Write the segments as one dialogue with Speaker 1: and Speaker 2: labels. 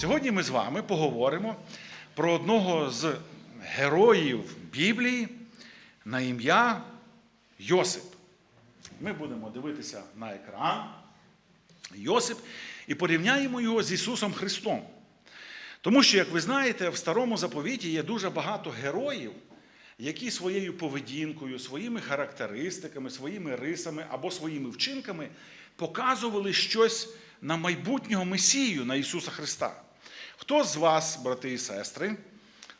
Speaker 1: Сьогодні ми з вами поговоримо про одного з героїв Біблії на ім'я Йосип. Ми будемо дивитися на екран Йосип і порівняємо його з Ісусом Христом. Тому що, як ви знаєте, в старому заповіті є дуже багато героїв, які своєю поведінкою, своїми характеристиками, своїми рисами або своїми вчинками показували щось на майбутнього Месію, на Ісуса Христа. Хто з вас, брати і сестри,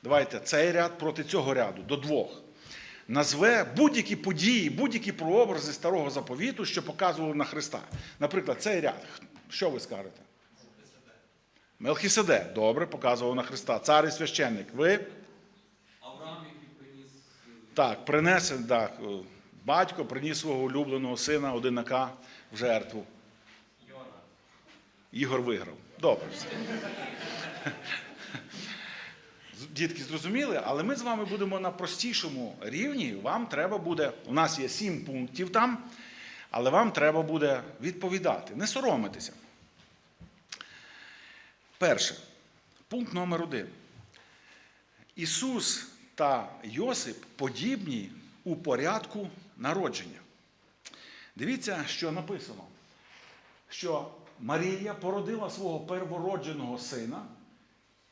Speaker 1: давайте цей ряд проти цього ряду, до двох, назве будь-які події, будь-які прообрази старого заповіту, що показували на Христа. Наприклад, цей ряд. Що ви скажете? Мелхіседек, добре, показував на Христа. Цар і священник. Ви?
Speaker 2: Авраам, який приніс
Speaker 1: Так, принесе, так, е, батько приніс свого улюбленого сина одинака в жертву. Ігор виграв. Добре. все. Дітки, зрозуміли, але ми з вами будемо на простішому рівні. Вам треба буде, у нас є сім пунктів там, але вам треба буде відповідати, не соромитися. Перше, пункт номер один. Ісус та Йосип подібні у порядку народження. Дивіться, що написано, що Марія породила свого первородженого сина,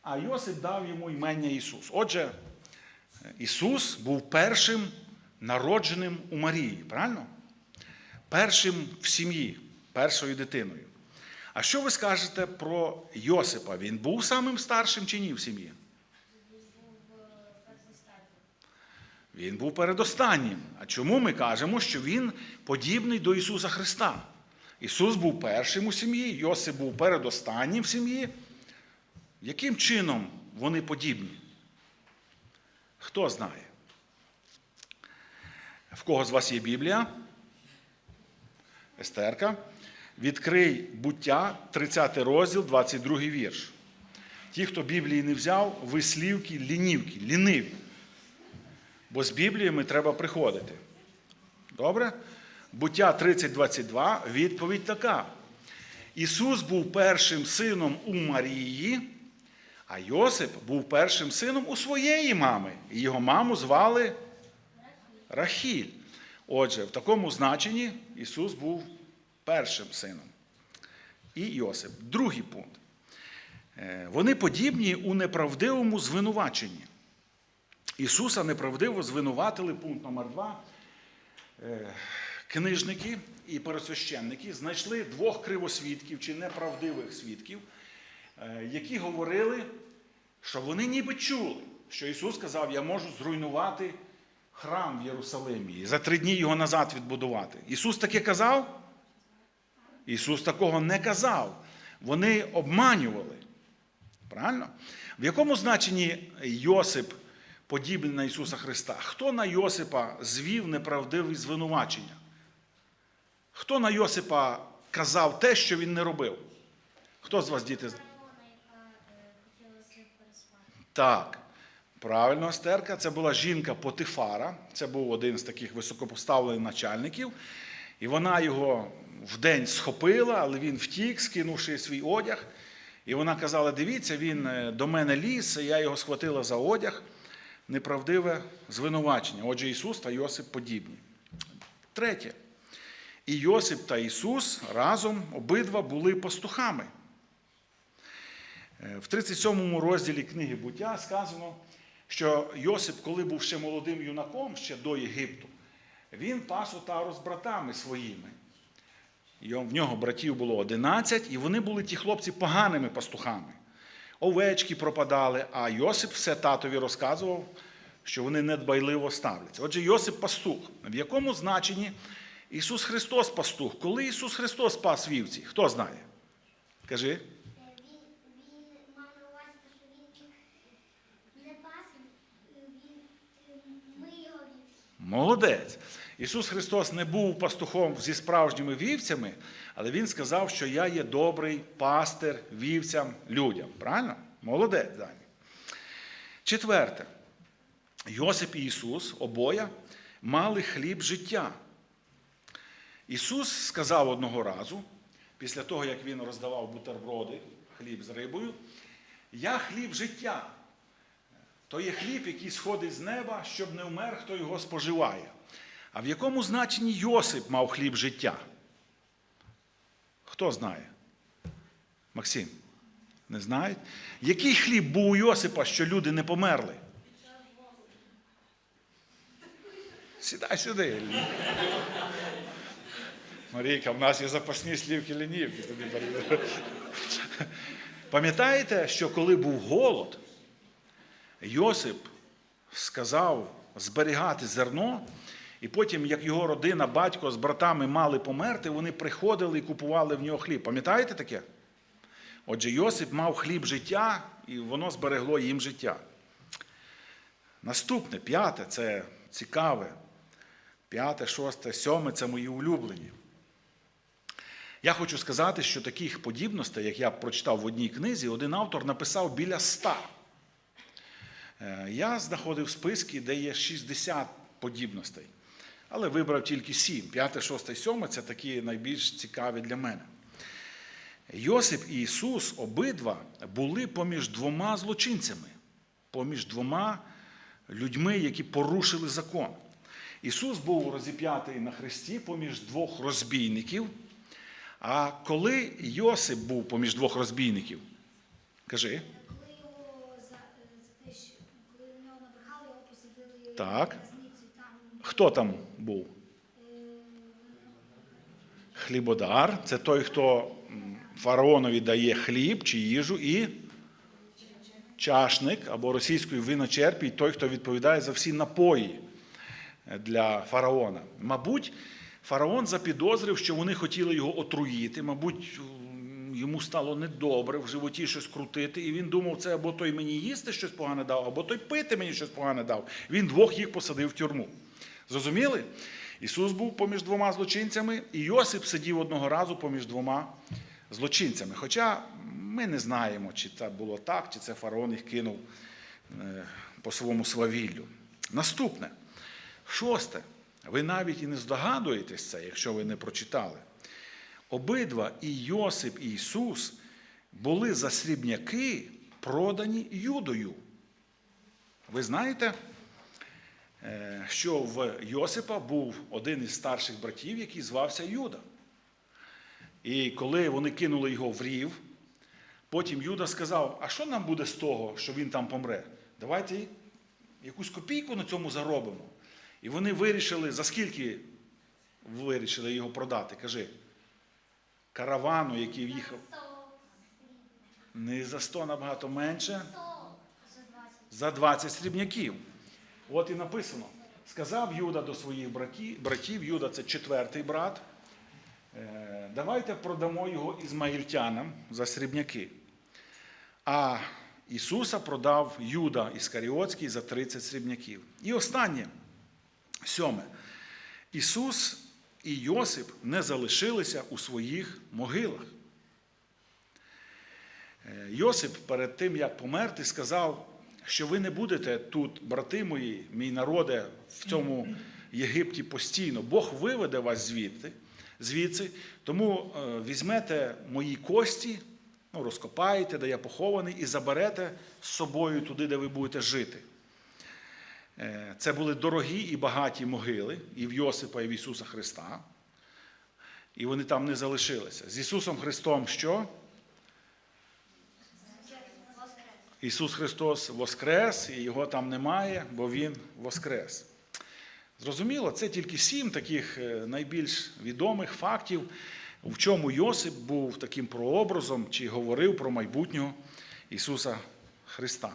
Speaker 1: а Йосип дав йому імення Ісус. Отже, Ісус був першим народженим у Марії, правильно? Першим в сім'ї, першою дитиною. А що ви скажете про Йосипа? Він був самим старшим чи ні в сім'ї? Він був передостаннім. А чому ми кажемо, що він подібний до Ісуса Христа? Ісус був першим у сім'ї, Йосип був передостаннім в сім'ї. Яким чином вони подібні? Хто знає? В кого з вас є Біблія? Естерка. Відкрий буття, 30 розділ, 22 вірш. Ті, хто Біблії не взяв, ви слівки лінівки, ліниві. Бо з Бібліями треба приходити. Добре? Буття 30.22, відповідь така. Ісус був першим сином у Марії, а Йосип був першим сином у своєї мами. І його маму звали Рахіль. Отже, в такому значенні Ісус був першим сином. І Йосип. Другий пункт. Е, Вони подібні у неправдивому звинуваченні. Ісуса неправдиво звинуватили, пункт номер 2 Книжники і пересвященники знайшли двох кривосвідків чи неправдивих свідків, е, які говорили, що вони ніби чули, що Ісус сказав, я можу зруйнувати храм в Єрусалимі і за три дні його назад відбудувати. Ісус таке казав? Ісус такого не казав. Вони обманювали. Правильно? В якому значенні Йосип подібний на Ісуса Христа? Хто на Йосипа звів неправдиві звинувачення? Хто на Йосипа казав те, що він не робив? Хто з вас, діти? Так. Правильно, Астерка, це була жінка Потифара, це був один з таких високопоставлених начальників. І вона його вдень схопила, але він втік, скинувши свій одяг. І вона казала: дивіться, він е, до мене ліз, і я його схватила за одяг. Неправдиве звинувачення. Отже, Ісус та Йосип подібні. Третє. І Йосип та Ісус разом обидва були пастухами. Е, В 37 розділі книги буття сказано, що Йосип, коли був ще молодим юнаком, ще до Єгипту, він пас отару з братами своїми. В нього братів було 11, і вони були ті хлопці поганими пастухами. Овечки пропадали, а Йосип все татові розказував, що вони недбайливо ставляться. Отже, Йосип пастух. В якому значенні Ісус Христос пастух? Коли Ісус Христос спас вівці? Хто знає? Кажи. Молодець. Ісус Христос не був пастухом зі справжніми вівцями, але Він сказав, що я є добрий пастир вівцям людям. Правильно? Молодець, Дані. Четверте. Йосип і Ісус обоє мали хліб життя. Ісус сказав одного разу, після того, як Він роздавав бутерброди, хліб з рибою, Я хліб життя. То є хліб, який сходить з неба, щоб не вмер, хто його споживає. А в якому значенні Йосип мав хліб життя? Хто знає? Максим? Не знають? Який хліб був у Йосипа, що люди не померли? Сідай сюди. Марійка, в нас є запасні слівки лінівки. Пам'ятаєте, що коли був голод, Йосип сказав зберігати зерно, і потім, як його родина, батько з братами мали померти, вони приходили і купували в нього хліб. Пам'ятаєте таке? Отже, Йосип мав хліб життя, і воно зберегло їм життя. Наступне, п'яте, це цікаве. П'яте, шосте, сьоме це мої улюблені. Я хочу сказати, що таких подібностей, як я прочитав в одній книзі, один автор написав біля ста. Е, Я знаходив списки, де є 60 подібностей, але вибрав тільки 7. П'яте, шосте, сьоме це такі найбільш цікаві для мене. Йосип і Ісус обидва були поміж двома злочинцями, поміж двома людьми, які порушили закон. Ісус був розіп'ятий на хресті поміж двох розбійників. А коли Йосип був поміж двох розбійників, кажи,
Speaker 3: Коли його те, коли на нього набрехали, його посадили
Speaker 1: Так. хто там був? Хлібодар це той, хто фараонові дає хліб чи їжу, і чашник або російською виночерпій, той, хто відповідає за всі напої е, для фараона. Мабуть, фараон запідозрив, що вони хотіли його отруїти. Мабуть, йому стало недобре в животі щось крутити, і він думав, це або той мені їсти щось погане дав, або той пити мені щось погане дав. Він двох їх посадив в тюрму. Зрозуміли? Ісус був поміж двома злочинцями, і Йосип сидів одного разу поміж двома злочинцями. Хоча ми не знаємо, чи це було так, чи це фараон їх кинув е, по своєму свавіллю. Наступне, шосте. Ви навіть і не здогадуєтесь це, якщо ви не прочитали. Обидва і Йосип, і Ісус були за срібняки продані Юдою. Ви знаєте, е, що в Йосипа був один із старших братів, який звався Юда. І коли вони кинули його в рів, потім Юда сказав: а що нам буде з того, що він там помре? Давайте якусь копійку на цьому заробимо. І вони вирішили, за скільки вирішили його продати? Кажи. Каравану, який в'їхав не за 100 набагато менше,
Speaker 3: за 20.
Speaker 1: срібняків. От і написано. Сказав Юда до своїх братів, Юда це четвертий брат. «Е, Давайте продамо його ізмаїльтянам за срібняки. А Ісуса продав Юда Іскаріотський за 30 срібняків. І останнє, сьоме. Ісус і Йосип не залишилися у своїх могилах. Е, Йосип перед тим, як померти, сказав, що ви не будете тут, брати мої, мій народе, в цьому Єгипті постійно. Бог виведе вас звідти, звідси, тому е, візьмете мої кості, ну, розкопаєте, де я похований, і заберете з собою туди, де ви будете жити. Е, Це були дорогі і багаті могили і в Йосипа, і в Ісуса Христа. І вони там не залишилися. З Ісусом Христом що? Ісус Христос воскрес, і його там немає, бо Він воскрес. Зрозуміло, це тільки сім таких е, найбільш відомих фактів, в чому Йосип був таким прообразом чи говорив про майбутнього Ісуса Христа.